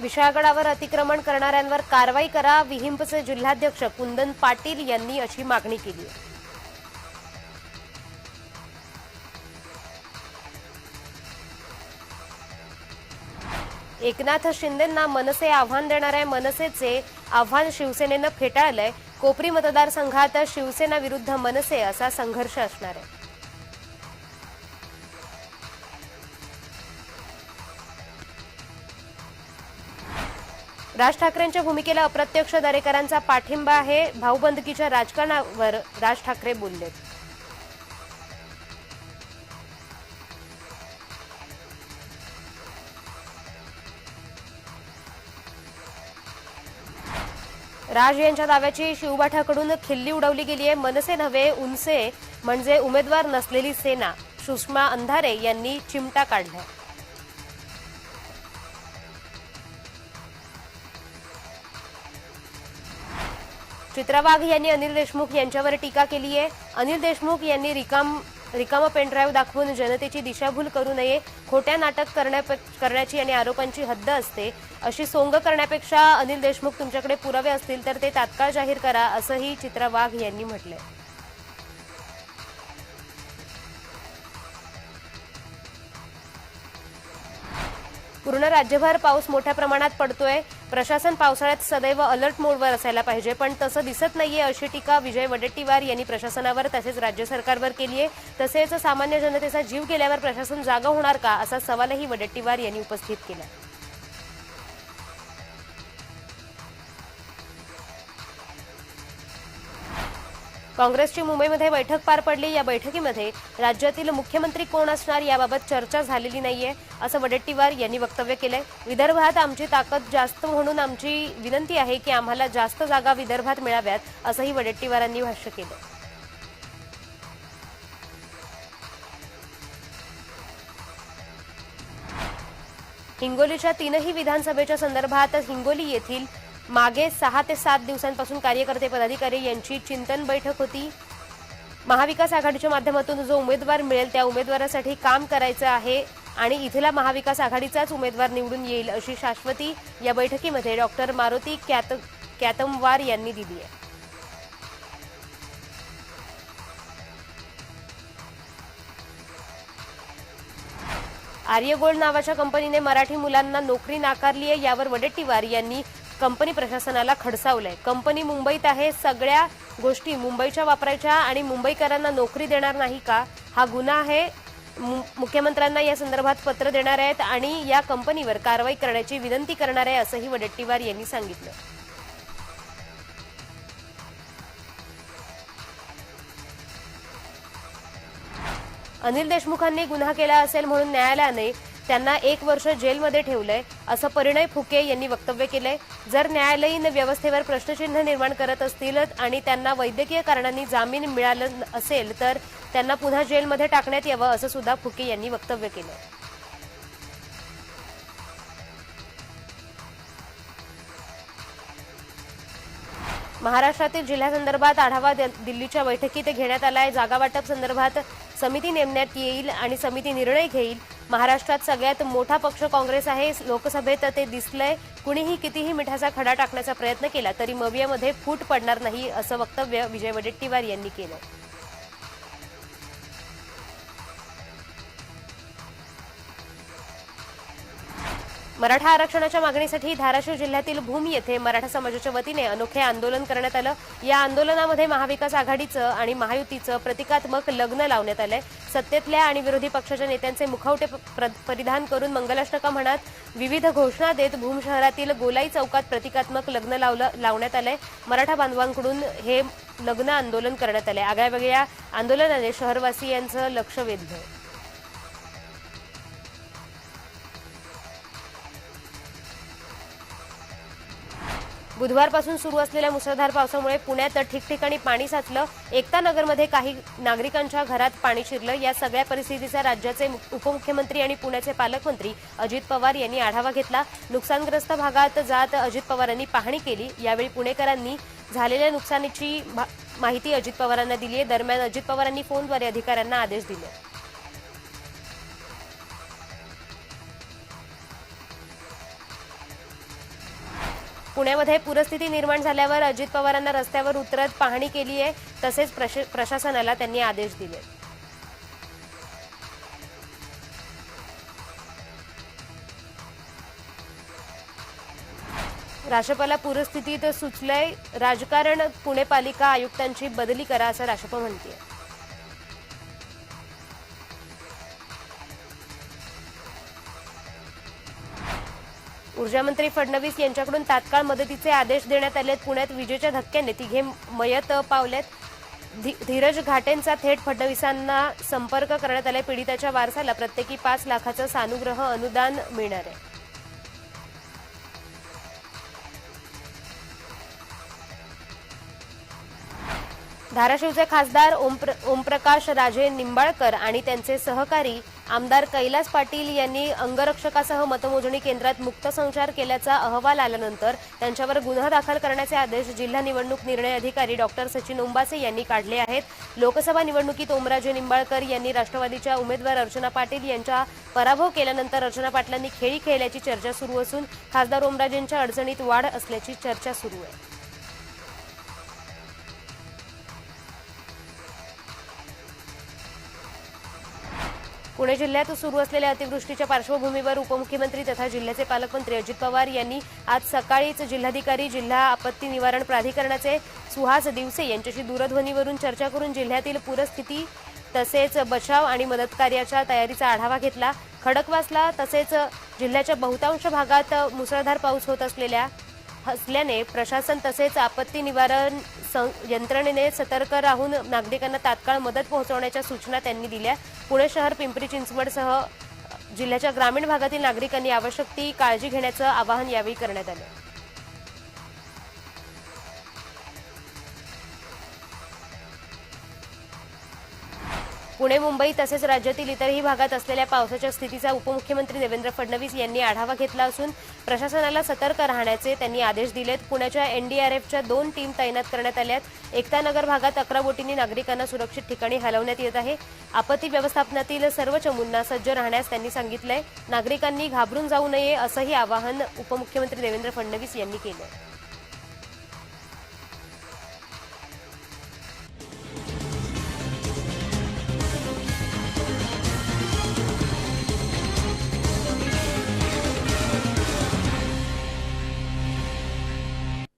विशाळगडावर अतिक्रमण करणाऱ्यांवर कारवाई करा विहिंपचे जिल्हाध्यक्ष कुंदन पाटील यांनी अशी मागणी केली आहे. एकनाथ शिंदेंना मनसे आव्हान देणार आहे मनसेचे आव्हान शिवसेनेनं फेटाळलंय. कोपरी मतदारसंघात शिवसेना विरुद्ध मनसे असा संघर्ष असणार आहे. राज ठाकरेंच्या भूमिकेला अप्रत्यक्ष दरेकरांचा पाठिंबा आहे. भाऊबंदकीच्या राजकारणावर राज ठाकरे बोलले. राज यांच्या दाव्याची शिवबाठाकडून खिल्ली उडवली गेली आहे. मनसे नव्हे उनसे म्हणजे उमेदवार नसलेली सेना. सुषमा अंधारे यांनी चिमटा काढला चित्रा वाघ यांनी अनिल देशमुख यांच्यावर टीका केली आहे. अनिल देशमुख यांनी रिकाम रिकामा पेनड्राईव्ह दाखवून जनतेची दिशाभूल करू नये खोट्या नाटक करण्या करण्याची आणि आरोपांची हद्द असते अशी सोंग करण्यापेक्षा अनिल देशमुख तुमच्याकडे पुरावे असतील तर ते तात्काळ जाहीर करा असंही चित्रा वाघ यांनी म्हटलंय. पूर्ण राज्यभर पाऊस मोठ्या प्रमाणात पडतोय. प्रशासन पावसाळ्यात सदैव अलर्ट मोडवर असायला पाहिजे पण तसं दिसत नाहीये अशी टीका विजय वडेट्टीवार यांनी प्रशासनावर तसेच राज्य सरकारवर केली आहे. तसेच सामान्य जनतेचा जीव गेल्यावर प्रशासन जागा होणार का असा सवालही वडेट्टीवार यांनी उपस्थित केला. काँग्रेसची मुंबईमध्ये बैठक पार पडली. या बैठकीमध्ये राज्यातील मुख्यमंत्री कोण असणार याबाबत चर्चा झालेली नाहीये असं वडेट्टीवार यांनी वक्तव्य केलंय. विदर्भात आमची ताकद जास्त म्हणून आमची विनंती आहे की आम्हाला जास्त जागा विदर्भात मिळाव्यात असंही वडेट्टीवारांनी भाष्य केलं. हिंगोलीच्या तीनही विधानसभेच्या संदर्भात हिंगोली येथील मागे सहा ते सात दिवसांपासून कार्यकर्ते पदाधिकारी यांची चिंतन बैठक होती. महाविकास आघाडीच्या माध्यमातून जो उमेदवार मिळेल त्या उमेदवारासाठी काम करायचं आहे आणि इथला महाविकास आघाडीचाच उमेदवार निवडून येईल अशी शाश्वती या बैठकीमध्ये डॉक्टर मारुती कॅत कॅतमवार यांनी दिली आहे. आर्यगोल्ड नावाच्या कंपनीने मराठी मुलांना नोकरी नाकारली आहे यावर वडेट्टीवार यांनी कंपनी प्रशासनाला खडसावलंय. कंपनी मुंबईत आहे सगळ्या गोष्टी मुंबईच्या वापरायच्या आणि मुंबईकरांना नोकरी देणार नाही का? हा गुन्हा आहे. मु- मुख्यमंत्र्यांना या संदर्भात पत्र देणार आहेत आणि या कंपनीवर कारवाई करण्याची विनंती करणार आहे असंही वडेट्टीवार यांनी सांगितलं. अनिल देशमुखांनी गुन्हा केला असेल म्हणून न्यायालयाने त्यांना एक वर्ष जेलमध्ये ठेवलंय. असं परिणय फुके यांनी वक्तव्य केलंय. जर न्यायालयीन व्यवस्थेवर प्रश्नचिन्ह निर्माण करत असतील आणि त्यांना वैद्यकीय कारणांनी जामीन मिळालं असेल तर त्यांना पुन्हा जेलमध्ये टाकण्यात यावं असं सुद्धा फुके यांनी वक्तव्य केलं महाराष्ट्रातील जिल्ह्यासंदर्भात आढावा दिल्लीच्या बैठकीत घेण्यात आलाय. जागा वाटप संदर्भात समिती नेमण्यात येईल आणि समिती निर्णय घेईल. महाराष्ट्रात सगळ्यात मोठा पक्ष काँग्रेस आहे. लोकसभेत ते दिसलंय. कुणीही कितीही मिठाचा खडा टाकण्याचा प्रयत्न केला तरी मवियामध्ये फूट पडणार नाही असं वक्तव्य विजय वडेट्टीवार यांनी केलं. मराठा आरक्षणाच्या मागणीसाठी धाराशिव जिल्ह्यातील भूम येथे मराठा समाजाच्या वतीने अनोखे आंदोलन करण्यात आलं. या आंदोलनामध्ये महाविकास आघाडीचं आणि महायुतीचं प्रतिकात्मक लग्न लावण्यात आलंय. सत्तेतल्या आणि विरोधी पक्षाच्या नेत्यांचे मुखवटे प- प्र- परिधान करून मंगलाष्टका म्हणत विविध घोषणा देत भूम शहरातील गोलाई चौकात प्रतिकात्मक लग्न लावलं लावण्यात आलंय. मराठा बांधवांकडून हे लग्न आंदोलन करण्यात आलंय. आगळ्यावेगळ्या आंदोलनाने शहरवासियांचं लक्ष वेधलं बुधवारपासून सुरू असलेल्या मुसळधार पावसामुळे पुण्यात ठिकठिकाणी पाणी साचलं. एकता नगरमध्ये काही नागरिकांच्या घरात पाणी शिरलं. या सगळ्या परिस्थितीचा राज्याचे उपमुख्यमंत्री आणि पुण्याचे पालकमंत्री अजित पवार यांनी आढावा घेतला. नुकसानग्रस्त भागात जात अजित पवारांनी पाहणी केली. यावेळी पुणेकरांनी झालेल्या नुकसानीची भा- माहिती अजित पवारांना दिली आहे दरम्यान अजित पवारांनी फोनद्वारे अधिकाऱ्यांना आदेश दिले. पुण्यामध्ये पूरस्थिती निर्माण झाल्यावर अजित पवारांना रस्त्यावर उतरत पाहणी केली आहे. तसेच प्रश- प्रशासनाला त्यांनी आदेश दिले. राष्ट्रपाला पूरस्थितीत सुचलंय राजकारण पुणे पालिका आयुक्तांची बदली करा असं राष्ट्रप म्हणते ऊर्जामंत्री फडणवीस यांच्याकडून तात्काळ मदतीचे आदेश देण्यात आले पुण्यात विजेच्या धक्क्याने तिघे मयत पावलेत. धी- धीरज घाटेंचा थेट फडणवीसांना संपर्क करण्यात आला पीडिताच्या वारसाला प्रत्येकी पाच लाखाचं सानुग्रह अनुदान मिळणार आहे. धाराशिवचे खासदार ओमप्र ओमप्रकाश राजे निंबाळकर आणि त्यांचे सहकारी आमदार कैलास पाटील यांनी अंगरक्षकासह मतमोजणी केंद्रात मुक्त संचार केल्याचा अहवाल आल्यानंतर त्यांच्यावर गुन्हा दाखल करण्याचे आदेश जिल्हा निवडणूक निर्णय अधिकारी डॉक्टर सचिन उंबासे यांनी काढले आहेत. लोकसभा निवडणुकीत ओमराजे निंबाळकर यांनी राष्ट्रवादीच्या उमेदवार अर्चना पाटील यांचा पराभव केल्यानंतर अर्चना पाटलांनी खेळी खेळल्याची चर्चा सुरू असून खासदार ओमराजेंच्या अडचणीत वाढ असल्याची चर्चा सुरू आहे. पुणे जिल्ह्यात सुरू असलेल्या अतिवृष्टीच्या पार्श्वभूमीवर उपमुख्यमंत्री तथा जिल्ह्याचे पालकमंत्री अजित पवार यांनी आज सकाळीच जिल्हाधिकारी जिल्हा आपत्ती निवारण प्राधिकरणाचे सुहास दिवसे यांच्याशी दूरध्वनीवरून चर्चा करून जिल्ह्यातील पूरस्थिती तसेच बचाव आणि मदत कार्याच्या तयारीचा आढावा घेतला. खडकवासला तसेच जिल्ह्याच्या बहुतांश भागात मुसळधार पाऊस होत असलेल्या असल्याने प्रशासन तसेच आपत्ती निवारण सं- यंत्रणेने सतर्क राहून नागरिकांना तात्काळ मदत पोहोचवण्याच्या सूचना त्यांनी दिल्या. पुणे शहर पिंपरी चिंचवडसह जिल्ह्याच्या ग्रामीण भागातील नागरिकांनी आवश्यक ती काळजी घेण्याचं आवाहन यावेळी करण्यात आलं. पुणे मुंबई तसेच राज्यातील इतरही भागात असलेल्या पावसाच्या स्थितीचा उपमुख्यमंत्री देवेंद्र फडणवीस यांनी आढावा घेतला असून प्रशासनाला सतर्क राहण्याचे त्यांनी आदेश दिलेत. पुण्याच्या एनडीआरएफच्या दोन टीम तैनात करण्यात आल्यात. एकतानगर भागात अकरा बोटींनी नागरिकांना सुरक्षित ठिकाणी हलवण्यात येत आहे. आपत्ती व्यवस्थापनातील सर्व चमूंना सज्ज राहण्यास त्यांनी सांगितलंय. नागरिकांनी घाबरून जाऊ नये असंही आवाहन उपमुख्यमंत्री देवेंद्र फडणवीस यांनी केलं